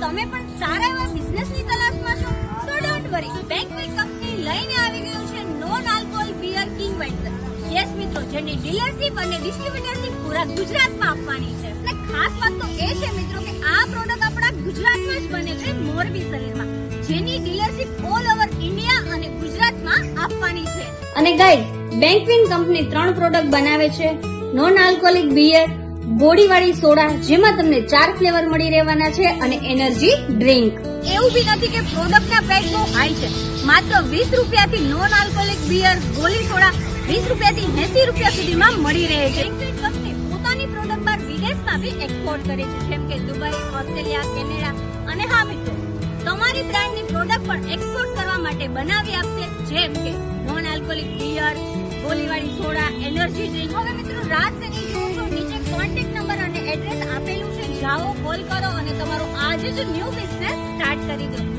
તમે પણ સારા એવા બિઝનેસની તલાશમાં છો? તો ડોન્ટ વરી બેંકવેટ કંપની લઈને આવી ગયું છે નોન આલ્કોહોલ બિયર કિંગ વેન્સર યસ મિત્રો, જેની ડીલરશીપ અને ડિસ્ટ્રીબ્યુટરશીપ પૂરા ગુજરાતમાં આપવાની છે. અને ખાસ વાત તો એ છે, મિત્રો, કે આ પ્રોડક્ટ આપણા ગુજરાતમાં જ બને છે, મોરબી શહેરમાં. જેની ડીલરશીપ ઓલ ઓવર ઇન્ડિયા અને ગુજરાતમાં આપવાની છે. અને ગાઈડ બેંકવિન કંપની ત્રણ પ્રોડક્ટ બનાવે છે. નોન આલ્કોહોલિક બિયર ગોળીવાળી સોડા જેમાં તમને ચાર ફ્લેવર મળી રહેવાના છે અને એનર્જી ડ્રિંક. એવું બી નથી કે પ્રોડક્ટના પ્રાઇસ બહુ હાઈ છે. માત્ર વીસ રૂપિયાથી નોન આલ્કોહોલિક બિયર ગોલી સોડા વીસ રૂપિયાથી એસી રૂપિયા સુધીમાં મળી રહે છે. પોતાની પ્રોડક્ટ બાર વિદેશમાં બી એક્સપોર્ટ કરે છે. જેમ કે દુબઈ, ઓસ્ટ્રેલિયા, કેનેડા અને હા મિત્રો, તમારી બ્રાન્ડની પ્રોડક્ટ પણ એક્સપોર્ટ કરવા માટે બનાવી આપશે. જેમ કે નોન આલ્કોહોલિક બિયર ગોલીવાળી સોડા એનર્જી ડ્રિંક હવે મિત્રો, રાત જાઓ કોલ કરો અને તમારો આજે જ ન્યૂ બિઝનેસ સ્ટાર્ટ કરી દો.